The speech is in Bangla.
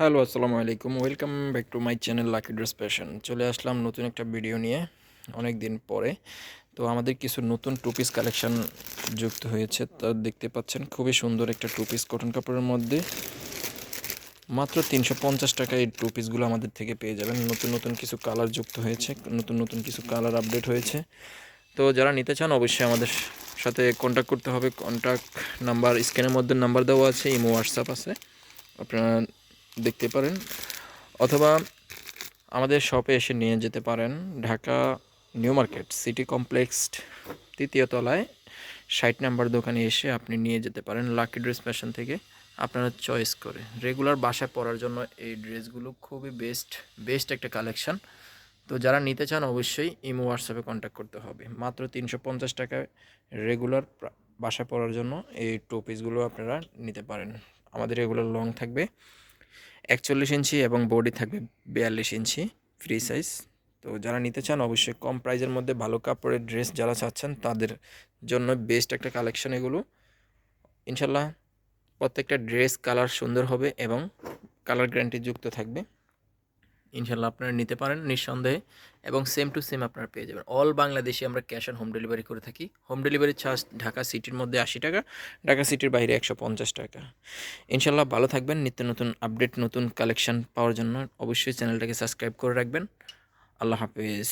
হ্যালো, আসসালামু আলাইকুম। Welcome back to my channel lucky dress passion চলে আসলাম নতুন একটা ভিডিও নিয়ে অনেক দিন পরে। তো আমাদের কিছু নতুন টু পিস কালেকশন যুক্ত হয়েছে। তা দেখতে পাচ্ছেন, খুবই সুন্দর একটা টু পিস কটন কাপড়ের মধ্যে। মাত্র তিনশো পঞ্চাশ টাকা এই টু পিসগুলো আমাদের থেকে পেয়ে যাবেন। নতুন নতুন কিছু কালার যুক্ত হয়েছে, নতুন নতুন কিছু কালার আপডেট হয়েছে। তো যারা নিতে চান, অবশ্যই আমাদের সাথে কন্ট্যাক্ট করতে হবে। কন্ট্যাক্ট নাম্বার স্ক্যানের মধ্যে নাম্বার দেওয়া আছে, ইমো হোয়াটসঅ্যাপ আছে। আপনারা দেখতে পারেন, অথবা আমাদের শপে এসে নিয়ে যেতে পারেন Dhaka New Market, City Complex তৃতীয় তলায়, ষাট নাম্বার দোকানে এসে আপনি নিয়ে যেতে পারেন লাকি ড্রেস ফ্যাশন থেকে আপনারা চয়েস করে। রেগুলার বাসায় পরার জন্য এই ড্রেসগুলো খুবই বেস্ট বেস্ট একটা কালেকশন তো যারা নিতে চান অবশ্যই ইমো হোয়াটসঅ্যাপে কন্ট্যাক্ট করতে হবে। মাত্র তিনশো পঞ্চাশ টাকায় রেগুলার বাসায় পরার জন্য এই টু পিসগুলো আপনারা নিতে পারেন। আমাদের এগুলো লং থাকবে। একচল্লিশ ইঞ্চি এবং বডি থাকবে বিয়াল্লিশ ইঞ্চি ফ্রি সাইজ তো যারা নিতে চান, অবশ্যই কম প্রাইজের মধ্যে ভালো কাপড়ের ড্রেস যারা চাচ্ছেন, তাদের জন্য বেস্ট একটা কালেকশন এগুলো। ইনশাল্লাহ প্রত্যেকটা ড্রেস কালার সুন্দর হবে এবং কালার গ্যারান্টি যুক্ত থাকবে। ইনশাল্লাহ আপনারা নিতে পারেন নিঃসন্দেহে এবং সেম টু সেম আপনারা পেয়ে যাবেন। অল বাংলাদেশে আমরা ক্যাশ অন হোম ডেলিভারি করে থাকি। হোম ডেলিভারি চার্জ ঢাকা সিটির মধ্যে আশি টাকা, ঢাকা সিটির বাইরে একশো পঞ্চাশ টাকা। ইনশাল্লাহ ভালো থাকবেন, নিত্য নতুন আপডেট নতুন কালেকশন পাওয়ার জন্য অবশ্যই চ্যানেলটাকে সাবস্ক্রাইব করে রাখবেন। আল্লাহ হাফিজ।